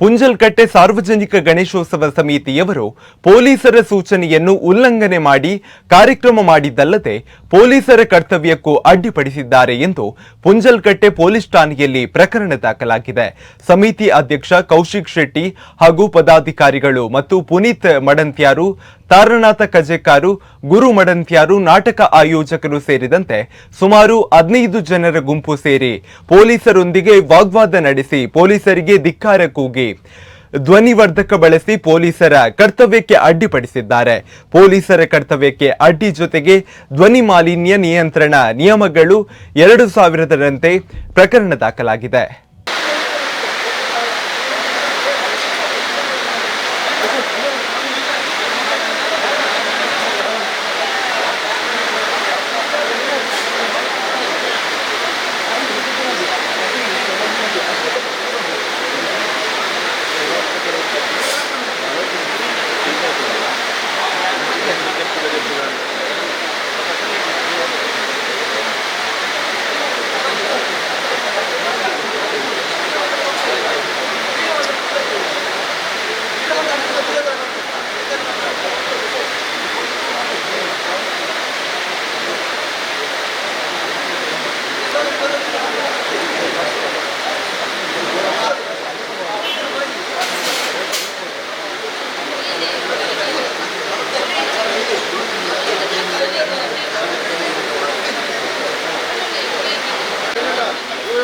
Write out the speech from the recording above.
ಪುಂಜಲ್ಕಟ್ಟೆ ಸಾರ್ವಜನಿಕ ಗಣೇಶೋತ್ಸವ ಸಮಿತಿಯವರು ಪೊಲೀಸರ ಸೂಚನೆಯನ್ನು ಉಲ್ಲಂಘನೆ ಮಾಡಿ ಕಾರ್ಯಕ್ರಮ ಮಾಡಿದ್ದಲ್ಲದೆ ಪೊಲೀಸರ ಕರ್ತವ್ಯಕ್ಕೂ ಅಡ್ಡಿಪಡಿಸಿದ್ದಾರೆ ಎಂದು ಪುಂಜಲ್ಕಟ್ಟೆ ಪೊಲೀಸ್ ಠಾಣೆಯಲ್ಲಿ ಪ್ರಕರಣ ದಾಖಲಾಗಿದೆ. ಸಮಿತಿ ಅಧ್ಯಕ್ಷ ಕೌಶಿಕ್ ಶೆಟ್ಟಿ ಹಾಗೂ ಪದಾಧಿಕಾರಿಗಳು ಮತ್ತು ಪುನೀತ್ ಮಡಂತ್ಯಾರು ತಾರನಾಥ ಕಜೆಕಾರು ಗುರು ಮಡಂತ್ಯಾರು, ನಾಟಕ ಆಯೋಜಕರು ಸೇರಿದಂತೆ ಸುಮಾರು ಹದಿನೈದು ಜನರ ಗುಂಪು ಸೇರಿ ಪೊಲೀಸರೊಂದಿಗೆ ವಾಗ್ವಾದ ನಡೆಸಿ ಪೊಲೀಸರಿಗೆ ಧಿಕ್ಕಾರ ಕೂಗಿ ಧ್ವನಿವರ್ಧಕ ಬಳಸಿ ಪೊಲೀಸರ ಕರ್ತವ್ಯಕ್ಕೆ ಅಡ್ಡಿಪಡಿಸಿದ್ದಾರೆ. ಪೊಲೀಸರ ಕರ್ತವ್ಯಕ್ಕೆ ಅಡ್ಡಿ ಜೊತೆಗೆ ಧ್ವನಿ ಮಾಲಿನ್ಯ ನಿಯಂತ್ರಣ ನಿಯಮಗಳು ಎರಡು ಸಾವಿರದರಂತೆ ಪ್ರಕರಣ ದಾಖಲಾಗಿದೆ.